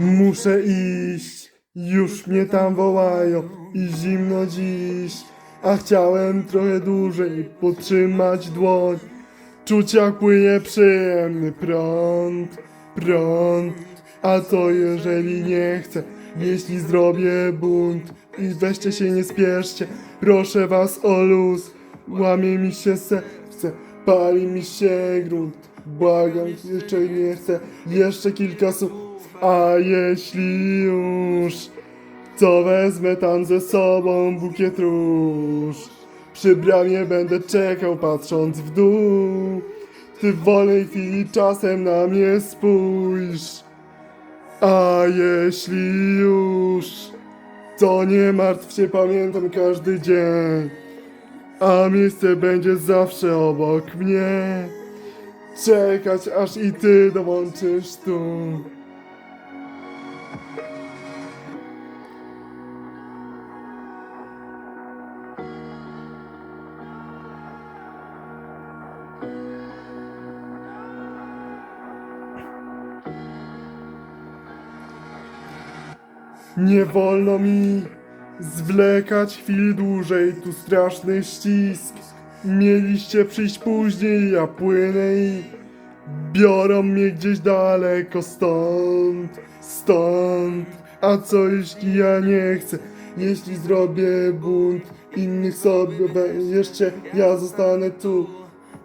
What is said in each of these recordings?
Muszę iść, już mnie tam wołają i zimno dziś. A chciałem trochę dłużej potrzymać dłoń. Czuć jak płynie przyjemny prąd, prąd. A co jeżeli nie chcę, jeśli zrobię bunt? I weźcie się, nie spieszcie, proszę was o luz. Łamie mi się serce, pali mi się grunt. Błagam, jeszcze nie chcę, jeszcze kilka słów. A jeśli już, to wezmę tam ze sobą bukiet róż. Przy bramie będę czekał, patrząc w dół. Ty w wolnej chwili czasem na mnie spójrz. A jeśli już, to nie martw się, pamiętam każdy dzień. A miejsce będzie zawsze obok mnie. Czekać aż i ty dołączysz tu. Nie wolno mi zwlekać chwili dłużej, tu straszny ścisk. Mieliście przyjść później, ja płynę i biorą mnie gdzieś daleko stąd, stąd. A co jeśli ja nie chcę, jeśli zrobię bunt, innych sobie jeszcze ja zostanę tu.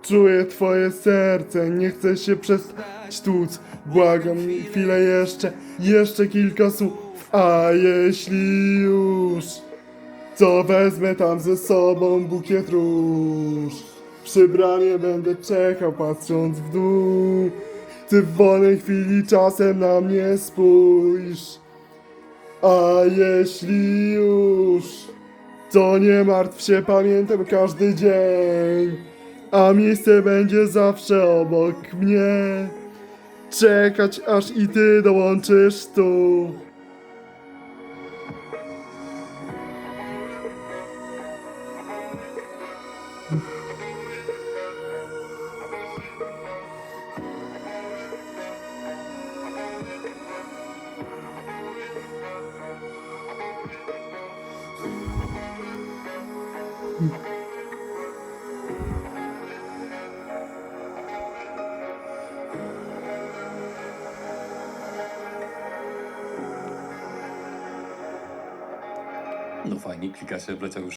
Czuję twoje serce, nie chcę się przestać tłuc. Błagam, chwilę jeszcze, jeszcze kilka słów. A jeśli już, to wezmę tam ze sobą bukiet róż. Przy bramie będę czekał, patrząc w dół. Ty w wolnej chwili czasem na mnie spójrz. A jeśli już, to nie martw się, pamiętam każdy dzień. A miejsce będzie zawsze obok mnie. Czekać aż i ty dołączysz tu. No fajnie, kilka się wleciał już